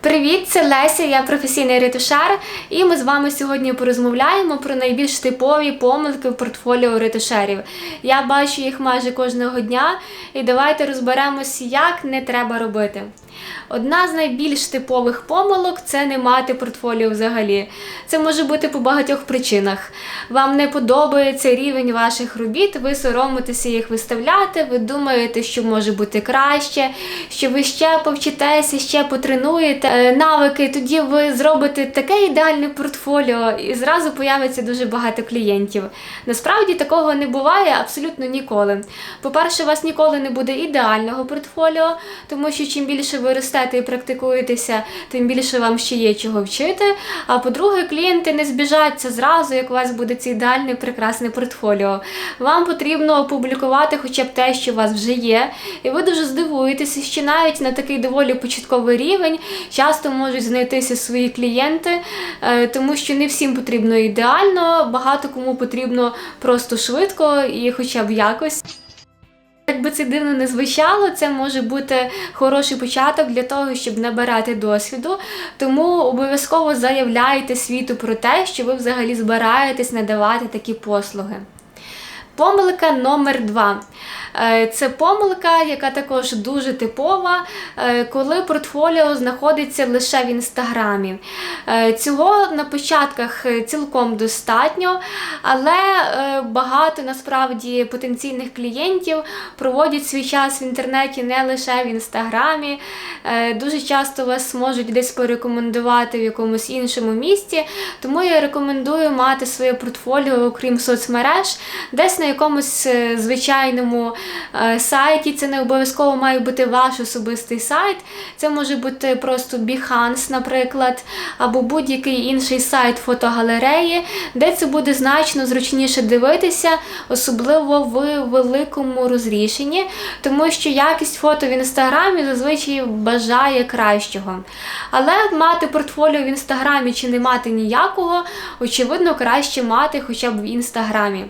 Привіт, це Леся, я професійний ретушер, і ми з вами сьогодні порозмовляємо про найбільш типові помилки в портфоліо ретушерів. Я бачу їх майже кожного дня, і давайте розберемось, як не треба робити. Одна з найбільш типових помилок це не мати портфоліо взагалі. Це може бути по багатьох причинах. Вам не подобається рівень ваших робіт, ви соромитеся їх виставляти, ви думаєте, що може бути краще, що ви ще повчитеся, ще потренуєте е, навики, тоді ви зробите таке ідеальне портфоліо і зразу появиться дуже багато клієнтів. Насправді такого не буває абсолютно ніколи. По-перше, у вас ніколи не буде ідеального портфоліо, тому що чим більше ви ростете і практикуєтеся, тим більше вам ще є чого вчити. А по-друге, клієнти не збіжаться зразу, як у вас буде це ідеальне прекрасне портфоліо. Вам потрібно опублікувати хоча б те, що у вас вже є, і ви дуже здивуєтеся, що навіть на такий доволі початковий рівень часто можуть знайтися свої клієнти, е, тому що не всім потрібно ідеально, багато кому потрібно просто швидко і хоча б якось. Якби це дивно не звучало, це може бути хороший початок для того, щоб набирати досвіду. Тому обов'язково заявляйте світу про те, що ви взагалі збираєтесь надавати такі послуги. Помилка номер два. Е, Це помилка, яка також дуже типова, е, коли портфоліо знаходиться лише в інстаграмі. Е, Цього на початках цілком достатньо, але багато насправді потенційних клієнтів проводять свій час в інтернеті не лише в інстаграмі. Дуже часто вас можуть десь порекомендувати в якомусь іншому місці, тому я рекомендую мати своє портфоліо, окрім соцмереж, десь на якомусь звичайному Е, сайті. Це не обов'язково має бути ваш особистий сайт. Це може бути просто Behance, наприклад, або будь-який інший сайт фотогалереї, де це буде значно зручніше дивитися, особливо в великому розрішенні, тому що якість фото в інстаграмі зазвичай бажає кращого. Але мати портфоліо в інстаграмі чи не мати ніякого, очевидно, краще мати хоча б в інстаграмі.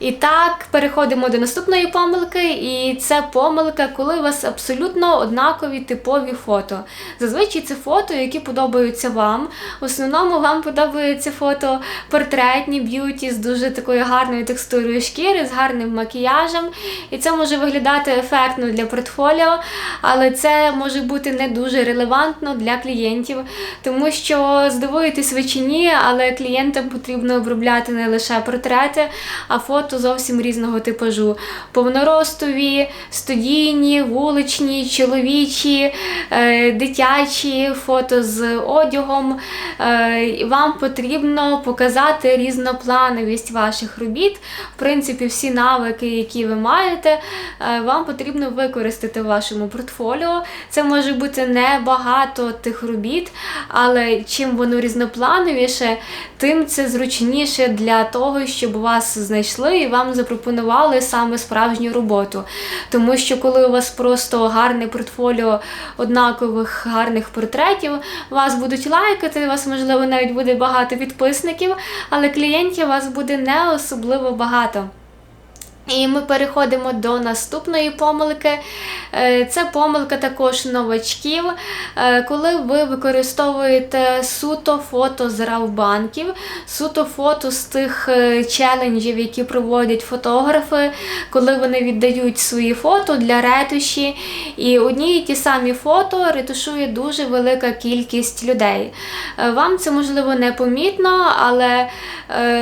І так, переходимо до наступної помилки, і це помилка, коли у вас абсолютно однакові типові фото. Зазвичай це фото, які подобаються вам. В основному вам подобаються фото портретні, б'юті з дуже такою гарною текстурою шкіри, з гарним макіяжем. І це може виглядати ефектно для портфоліо, але це може бути не дуже релевантно для клієнтів, тому що здивуєтесь ви чи ні, але клієнтам потрібно обробляти не лише портрети, а фото фото зовсім різного типажу: повноростові, студійні, вуличні, чоловічі, е, дитячі, фото з одягом. Е, вам потрібно показати різноплановість ваших робіт. В принципі, всі навики, які ви маєте, е, вам потрібно використати в вашому портфоліо. Це може бути небагато тих робіт, але чим воно різноплановіше, тим це зручніше для того, щоб вас знайшли і вам запропонували саме справжню роботу. Тому що коли у вас просто гарне портфоліо однакових гарних портретів, вас будуть лайкати, у вас, можливо, навіть буде багато підписників, але клієнтів у вас буде не особливо багато. І ми переходимо до наступної помилки. Е, це помилка також новачків, е, коли ви використовуєте суто фото з равбанків, суто фото з тих е, челенджів, які проводять фотографи, коли вони віддають свої фото для ретуші. І одні і ті самі фото ретушує дуже велика кількість людей. Вам це можливо не помітно, але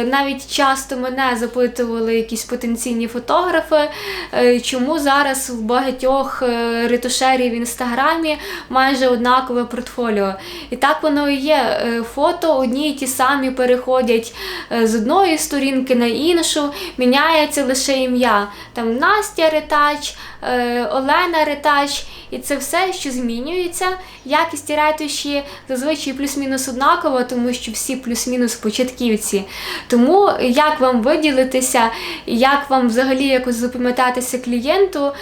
навіть часто мене запитували якісь потенційні фотографи фотографи, е, чому зараз в багатьох е, ретушерів в інстаграмі майже однакове портфоліо. І так воно і є. Е, фото одні і ті самі переходять з одної сторінки на іншу, міняється лише ім'я. Там Настя Ретач, Олена Ретач. І це все, що змінюється. Якість ретуші зазвичай плюс-мінус однакова, тому що всі плюс-мінус початківці. Тому як вам виділитися, як вам взагалі якось запам'ятатися клієнту.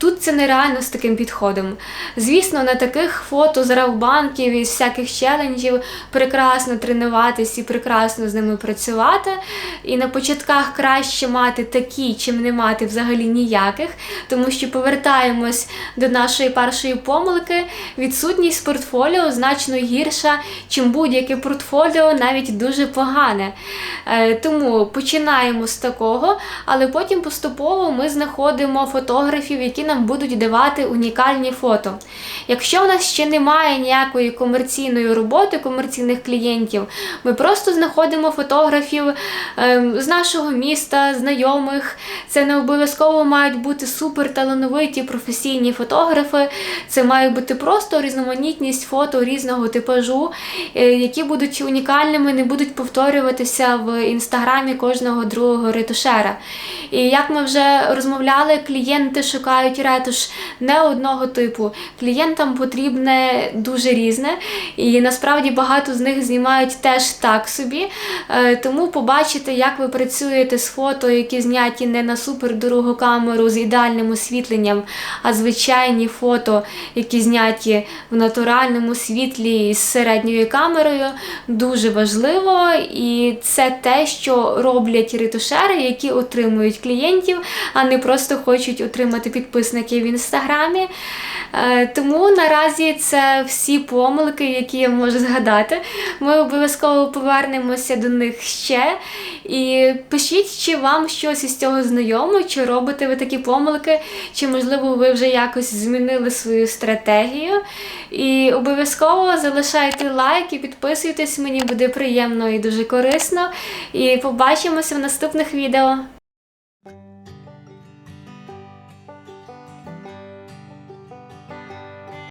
Тут це нереально з таким підходом. Звісно, на таких фото з равбанків і з всяких челенджів прекрасно тренуватись і прекрасно з ними працювати. І на початках краще мати такі, чим не мати взагалі ніяких, тому що повертаємось до нашої першої помилки. Відсутність портфоліо значно гірша, чим будь-яке портфоліо, навіть дуже погане. Е, Тому починаємо з такого, але потім поступово ми знаходимо фотографів, які нам будуть давати унікальні фото. Якщо в нас ще немає ніякої комерційної роботи, комерційних клієнтів, ми просто знаходимо фотографів ем, з нашого міста, знайомих. Це не обов'язково мають бути супер талановиті професійні фотографи. Це має бути просто різноманітність фото різного типажу, е, які будуть унікальними, не будуть повторюватися в інстаграмі кожного другого ретушера. І як ми вже розмовляли, клієнти шукають ретуш не одного типу. Клієнтам потрібне дуже різне, і насправді багато з них знімають теж так собі. Е, Тому побачите, як ви працюєте з фото, які зняті не на супердорогу камеру з ідеальним освітленням, а звичайні фото, які зняті в натуральному світлі з середньою камерою, дуже важливо. І це те, що роблять ретушери, які отримують клієнтів, а не просто хочуть отримати підписників в інстаграмі. Е, Тому наразі це всі помилки, які я можу згадати. Ми обов'язково повернемося до них ще. І пишіть, чи вам щось із цього знайомо, чи робите ви такі помилки, чи, можливо, ви вже якось змінили свою стратегію. І обов'язково залишайте лайк і підписуйтесь, мені буде приємно і дуже корисно. І побачимося в наступних відео.